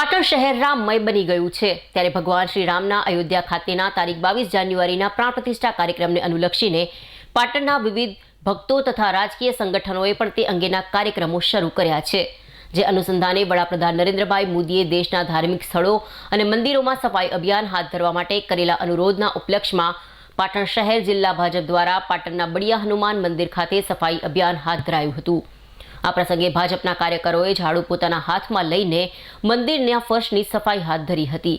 પાટણ શહેર રામમય બની ગયું છે. ત્યારે ભગવાન શ્રી રામના અયોધ્યા ખાતેના તારીખ બાવીસ જાન્યુઆરીના પ્રાણ પ્રતિષ્ઠા કાર્યક્રમને અનુલક્ષીને પાટણના વિવિધ ભક્તો તથા રાજકીય સંગઠનોએ પણ તે અંગેના કાર્યક્રમો શરૂ કર્યા છે. જે અનુસંધાને વડાપ્રધાન નરેન્દ્રભાઈ મોદીએ દેશના ધાર્મિક સ્થળો અને મંદિરોમાં સફાઈ અભિયાન હાથ ધરવા માટે કરેલા અનુરોધના ઉપલક્ષમાં પાટણ શહેર જિલ્લા ભાજપ દ્વારા પાટણના બળિયા હનુમાન મંદિર ખાતે સફાઈ અભિયાન હાથ ધરાયું હતું. આ પ્રસંગે ભાજપના કાર્યકરોએ ઝાડુ પોતાના હાથમાં લઈને મંદિરના ફર્શની સફાઈ હાથ ધરી હતી.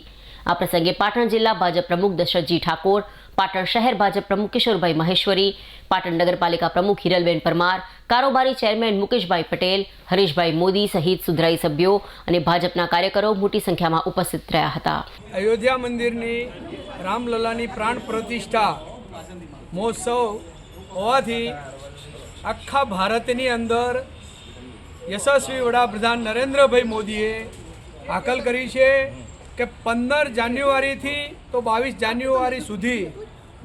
આ પ્રસંગે પાટણ જિલ્લા ભાજપ પ્રમુખ દશરથજી ઠાકોર, પાટણ શહેર ભાજપ પ્રમુખ કિશોરભાઈ મહેશ્વરી, પાટણ નગરપાલિકા પ્રમુખ હિરલબેન પરમાર, કારોબારી ચેરમેન મુકેશભાઈ પટેલ, હરીશભાઈ મોદી સહિત સુધરાઈ સભ્યો અને ભાજપના કાર્યકરો મોટી સંખ્યામાં ઉપસ્થિત રહ્યા હતા. અયોધ્યા મંદિરની રામલલાની પ્રાણ પ્રતિષ્ઠા મહોત્સવ હોવાથી આખા ભારતની અંદર યશસ્વી વડાપ્રધાન નરેન્દ્રભાઈ મોદીએ હાકલ કરી છે કે પંદર જાન્યુઆરીથી તો બાવીસ જાન્યુઆરી સુધી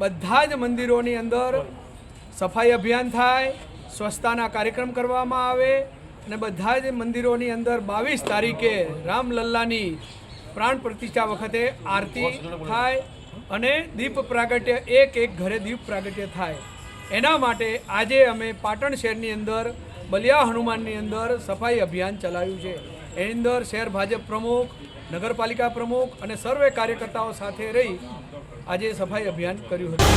બધા જ મંદિરોની અંદર સફાઈ અભિયાન થાય, સ્વચ્છતાના કાર્યક્રમ કરવામાં આવે અને બધા જ મંદિરોની અંદર બાવીસ તારીખે રામલલ્લાની પ્રાણ પ્રતિષ્ઠા વખતે આરતી થાય અને દીપ પ્રાગટ્ય, એક એક ઘરે દીપ પ્રાગટ્ય થાય. એના માટે આજે અમે પાટણ શહેરની અંદર બલિયા હનુમાનની અંદર સફાઈ અભિયાન ચલાવ્યું છે. એની અંદર શહેર ભાજપ પ્રમુખ, નગરપાલિકા પ્રમુખ અને સર્વે કાર્યકર્તાઓ સાથે રહી આજે સફાઈ અભિયાન કર્યું હતું.